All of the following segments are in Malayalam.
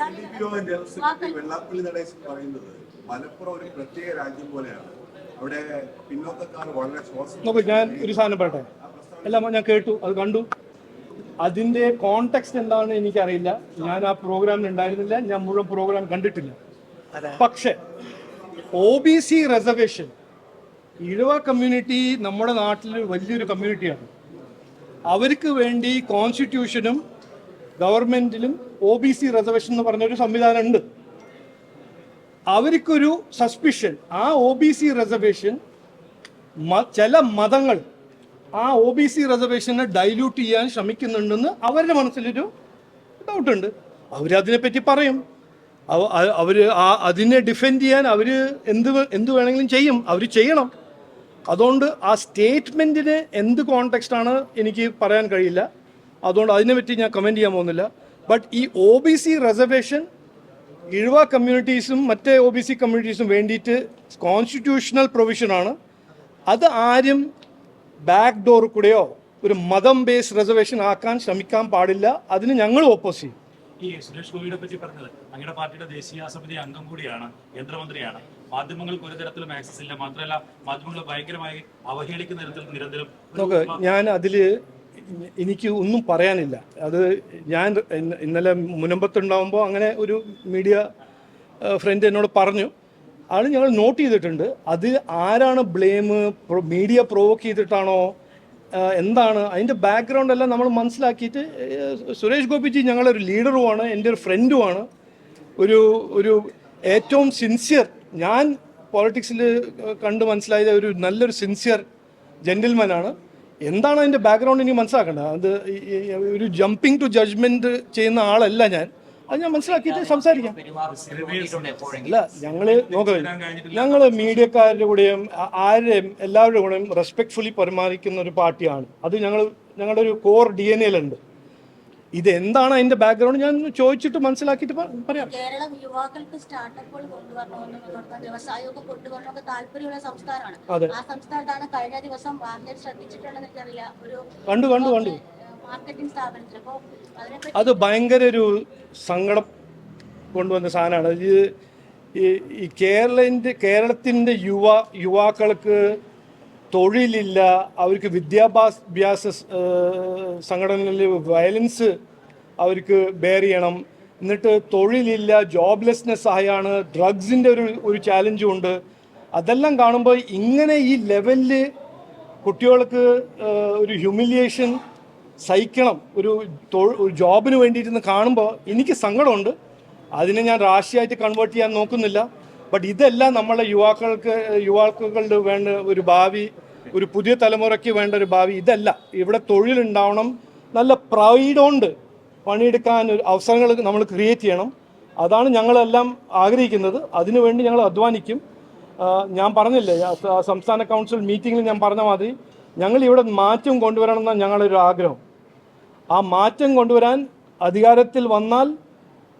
ജനറൽ സെക്രട്ടറി വെള്ളാപ്പള്ളി നടേശൻ പറയുന്നത് മലപ്പുറം ഒരു പ്രത്യേക രാജ്യം പോലെയാണ്. അവിടെ പിന്നോക്കക്കാർ വളരെ ശ്വാസം നോക്കൂ ഞാൻ ഒരു സാധനം പറയട്ടെ? എല്ലാം ഞാൻ കേട്ടു അത് കണ്ടു. അതിന്റെ കോണ്ടെക്സ്റ്റ് എന്താണെന്ന് എനിക്കറിയില്ല. ഞാൻ ആ പ്രോഗ്രാമിൽ ഉണ്ടായിരുന്നില്ല. ഞാൻ മുഴുവൻ പ്രോഗ്രാം കണ്ടിട്ടില്ല. പക്ഷേ O B C reservation Ezhava community നമ്മുടെ നാട്ടിൽ വലിയൊരു കമ്മ്യൂണിറ്റിയാണ് അവർക്ക് വേണ്ടി കോൺസ്റ്റിറ്റ്യൂഷനും ഗവൺമെന്റിലും ഒ ബി സി റിസർവേഷൻ എന്ന് പറഞ്ഞൊരു സംവിധാനം ഉണ്ട് അവർക്കൊരു സസ്പിഷൻ ആ ഒ ബി സി റിസർവേഷൻ ചില മതങ്ങൾ ആ ഒ ബി സി റിസർവേഷനെ ഡൈല്യൂട്ട് ചെയ്യാൻ ശ്രമിക്കുന്നുണ്ടെന്ന് അവരുടെ മനസ്സിലൊരു ഡൗട്ടുണ്ട് അവരതിനെപ്പറ്റി പറയും. അവർ ആ അതിനെ ഡിഫെൻഡ് ചെയ്യാൻ അവർ എന്ത് എന്ത് വേണമെങ്കിലും ചെയ്യും. അവർ ചെയ്യണം. അതുകൊണ്ട് ആ സ്റ്റേറ്റ്മെന്റിന് എന്ത് കോണ്ടെക്സ്റ്റ് ആണ് എനിക്ക് പറയാൻ കഴിയില്ല. അതുകൊണ്ട് അതിനെ പറ്റി ഞാൻ കമന്റ് ചെയ്യാൻ പോകുന്നില്ല. ബട്ട് ഈ O B C reservation Ezhava കമ്മ്യൂണിറ്റീസും മറ്റേ ഒ ബി സി കമ്മ്യൂണിറ്റീസും വേണ്ടിയിട്ട് കോൺസ്റ്റിറ്റ്യൂഷണൽ പ്രൊവിഷനാണ് അത് ആരും ബാക്ക് ഡോർ കൂടെയോ ഒരു മതം ബേസ്ഡ് റിസർവേഷൻ ആക്കാൻ ശ്രമിക്കാൻ പാടില്ല. അതിന് ഞങ്ങൾ ഓപ്പോസ് ചെയ്യും. ഈ സുരേഷ് ഗോപിയെ പറ്റി പറഞ്ഞത് അങ്ങയുടെ പാർട്ടിയുടെ ദേശീയ സമിതി അംഗം കൂടിയാണ് കേന്ദ്രമന്ത്രിയാണ് മാധ്യമങ്ങൾക്ക് ഒരു തരത്തിലും ആക്സസ് ഇല്ല. മാത്രമല്ല മാധ്യമങ്ങൾ ഭയങ്കരമായി അവഹേളിക്കുന്ന തരത്തിൽ നിരന്തരം ഞാൻ അതിൽ എനിക്ക് ഒന്നും പറയാനില്ല. അത് ഞാൻ ഇന്ന- ഇന്നലെ മുനമ്പത്തുണ്ടാകുമ്പോൾ അങ്ങനെ ഒരു മീഡിയ ഫ്രണ്ട് എന്നോട് പറഞ്ഞു. അത് ഞങ്ങൾ നോട്ട് ചെയ്തിട്ടുണ്ട്. അത് ആരാണ് ബ്ലെയിം മീഡിയ പ്രൊവോക്ക് ചെയ്തിട്ടാണോ എന്താണ്? അതിന്റെ ബാക്ക്ഗ്രൗണ്ട് എല്ലാം നമ്മൾ മനസ്സിലാക്കിയിട്ട് സുരേഷ് ഗോപിജി ഞങ്ങളൊരു ലീഡറുമാണ് എന്റെ ഒരു ഫ്രണ്ടുമാണ് ഒരു ഒരു ഏറ്റവും സിൻസിയർ ഞാൻ പോളിറ്റിക്സിൽ കണ്ട് മനസ്സിലായത് ഒരു നല്ലൊരു സിൻസിയർ ജെന്റിൽമാനാണ് എന്താണ് അതിന്റെ ബാക്ക്ഗ്രൗണ്ട് എനിക്ക് മനസ്സിലാക്കേണ്ടത്? അത് ഒരു ജമ്പിങ് ടു ജഡ്ജ്മെന്റ് ചെയ്യുന്ന ആളല്ല ഞാൻ. അത് ഞാൻ മനസ്സിലാക്കിയിട്ട് സംസാരിക്കാം. അല്ല ഞങ്ങൾ നോക്കുക ഞങ്ങൾ മീഡിയക്കാരുടെ കൂടെയും ആരുടെയും എല്ലാവരുടെ കൂടെയും റെസ്പെക്ട്ഫുള്ളി പെരുമാറിക്കുന്ന ഒരു പാർട്ടിയാണ്. അത് ഞങ്ങൾ ഞങ്ങളുടെ ഒരു കോർ ഡി എൻ എയിലുണ്ട് ഇത് എന്താണ് അതിന്റെ ബാക്ക്ഗ്രൗണ്ട് ഞാൻ ചോദിച്ചിട്ട് മനസ്സിലാക്കിയിട്ട് പറയാം. കേരള യുവാക്കൾക്ക് സ്റ്റാർട്ടപ്പുകൾ കൊണ്ടുവരണമെന്നും അതുപോലെ വ്യവസായമൊക്കെ കൊണ്ടുവരണമെന്നൊക്കെ താല്പര്യമുള്ള സംസ്ഥാനമാണ്. അതെ. ആ സംസ്ഥാനത്താണ് കഴിഞ്ഞ ദിവസം വാർത്തയിൽ ശ്രദ്ധിച്ചിട്ടുണ്ടെന്ന് എനിക്കറിയില്ല. ഒരു കണ്ടു കണ്ടു കണ്ടു. മാർക്കറ്റിംഗ് സ്ഥാപനത്തിൽ. അപ്പോൾ അതിനെപ്പറ്റി അത് ഭയങ്കര ഒരു സങ്കടം കൊണ്ടുവന്ന സാധനമാണ്. ഇത് ഈ കേരളത്തിന്റെ കേരളത്തിന്റെ കേരളത്തിന്റെ യുവ യുവാക്കൾക്ക് തൊഴിലില്ല അവർക്ക് വിദ്യാഭ്യാസ ഏഹ്, സംഘടനകളിൽ വയലൻസ് അവർക്ക് ബെയർ ചെയ്യണം. എന്നിട്ട് തൊഴിലില്ല ജോബ്ലെസ്നെസ് ആയാണ് ഡ്രഗ്സിന്റെ ഒരു ഒരു ചാലഞ്ചും ഉണ്ട്. അതെല്ലാം കാണുമ്പോൾ ഇങ്ങനെ ഈ ലെവലിൽ കുട്ടികൾക്ക് ഒരു ഹ്യൂമിലിയേഷൻ സഹിക്കണം. ഒരു ഒരു ജോബിന് വേണ്ടിയിരുന്ന് കാണുമ്പോൾ എനിക്ക് സങ്കടമുണ്ട്. അതിനെ ഞാൻ രാശിയായിട്ട് കൺവേർട്ട് ചെയ്യാൻ നോക്കുന്നില്ല. ബട്ട് ഇതെല്ലാം നമ്മളെ യുവാക്കൾക്ക് യുവാക്കളുടെ വേണ്ട ഒരു ഭാവി ഒരു പുതിയ തലമുറയ്ക്ക് വേണ്ട ഒരു ഭാവി. ഇതല്ല. ഇവിടെ തൊഴിലുണ്ടാവണം. നല്ല പ്രൈഡോണ്ട് പണിയെടുക്കാൻ ഒരു അവസരങ്ങൾ നമ്മൾ ക്രിയേറ്റ് ചെയ്യണം. അതാണ് ഞങ്ങളെല്ലാം ആഗ്രഹിക്കുന്നത്. അതിനുവേണ്ടി ഞങ്ങൾ അധ്വാനിക്കും. ഞാൻ പറഞ്ഞില്ലേ സംസ്ഥാന കൗൺസിൽ മീറ്റിങ്ങിൽ ഞാൻ പറഞ്ഞ മാതിരി ഞങ്ങൾ ഇവിടെ മാറ്റം കൊണ്ടുവരണം എന്നാണ് ഞങ്ങളൊരു ആഗ്രഹം. ആ മാറ്റം കൊണ്ടുവരാൻ അധികാരത്തിൽ വന്നാൽ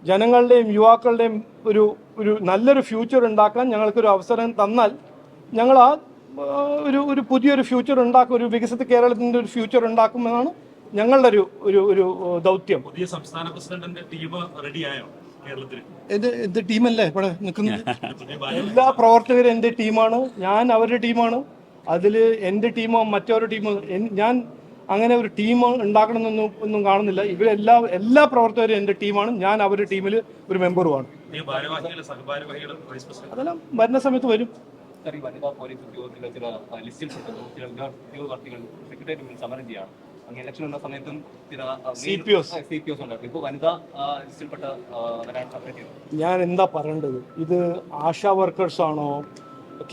ജനങ്ങളുടെയും യുവാക്കളുടെയും ഒരു ഒരു നല്ലൊരു ഫ്യൂച്ചർ ഉണ്ടാക്കാൻ ഞങ്ങൾക്കൊരു അവസരം തന്നാൽ ഞങ്ങൾ ആ, ഒരു ഒരു പുതിയൊരു ഫ്യൂച്ചർ ഉണ്ടാക്കും ഒരു വികസിത കേരളത്തിന്റെ ഒരു ഫ്യൂച്ചർ ഉണ്ടാക്കുമെന്നാണ് ഞങ്ങളുടെ ഒരു ഒരു ഒരു ദൗത്യം. പുതിയ സംസ്ഥാന പ്രസിഡന്റിന്റെ ടീം റെഡിയായോ എന്റെ ടീമല്ലേ ഇവിടെ നിൽക്കുന്നത്? എല്ലാ പ്രവർത്തകരും എന്റെ ടീമാണ്. ഞാൻ അവരുടെ ടീമാണ്. അതിൽ എന്റെ ടീമോ മറ്റൊരു ടീമോ ഞാൻ അങ്ങനെ ഒരു ടീം ഉണ്ടാക്കണമെന്നൊന്നും ഒന്നും കാണുന്നില്ല. ഇവരെല്ലാ എല്ലാ പ്രവർത്തകരും എന്റെ ടീമാണ്. ഞാൻ അവരുടെ ടീമിൽ ഒരു മെമ്പറുമാണ് അതെല്ലാം വരുന്ന സമയത്ത് വരും. ഈ വനിതാ പോലീസ് ഉദ്യോഗത്തിലെ ചില ലിസ്റ്റിൽ ലിസ്റ്റിൽപ്പെട്ട ചില ഉദ്യോഗ- ഉദ്യോഗാർത്ഥികൾ സെക്രട്ടേറിയറ്റ് മുന്നിൽ സമരം ചെയ്യാണ് അങ്ങനെ ഇലക്ഷൻ വന്ന സമയത്തും ചില CPOs. സി പി ഒസ് ഉണ്ടായിരുന്നു. ഇപ്പോൾ വനിതാ ലിസ്റ്റിൽപ്പെട്ട വരാൻ സെക്രട്ടറി ഞാൻ എന്താ പറയേണ്ടത്? ഇത് ആശാ വർക്കേഴ്സ് ആണോ?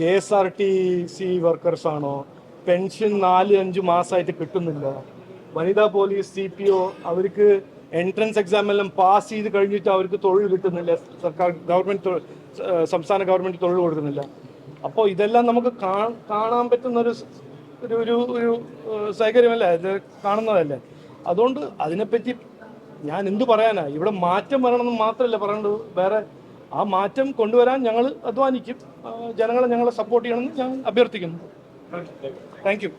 K S R T C workers ആണോ? പെൻഷൻ നാല് അഞ്ച് മാസമായിട്ട് കിട്ടുന്നില്ല. വനിതാ പോലീസ് സി പി ഒ അവർക്ക് എൻട്രൻസ് എക്സാം എല്ലാം പാസ് ചെയ്ത് കഴിഞ്ഞിട്ട് അവർക്ക് തൊഴിൽ കിട്ടുന്നില്ല. സർക്കാർ ഗവൺമെന്റ് സംസ്ഥാന ഗവൺമെന്റ് തൊഴിൽ കൊടുക്കുന്നില്ല. അപ്പോൾ ഇതെല്ലാം നമുക്ക് കാണാൻ പറ്റുന്ന ഒരു ഒരു ഒരു സൗകര്യമല്ലേ? ഇത് കാണുന്നതല്ലേ? അതുകൊണ്ട് അതിനെപ്പറ്റി ഞാൻ എന്തു പറയാനാ? ഇവിടെ മാറ്റം വരണമെന്ന് മാത്രമല്ല പറയേണ്ടത്. വേറെ ആ മാറ്റം കൊണ്ടുവരാൻ ഞങ്ങൾ അധ്വാനിക്കും. ജനങ്ങളെ ഞങ്ങളെ സപ്പോർട്ട് ചെയ്യണമെന്ന് ഞാൻ അഭ്യർത്ഥിക്കുന്നു. Thank you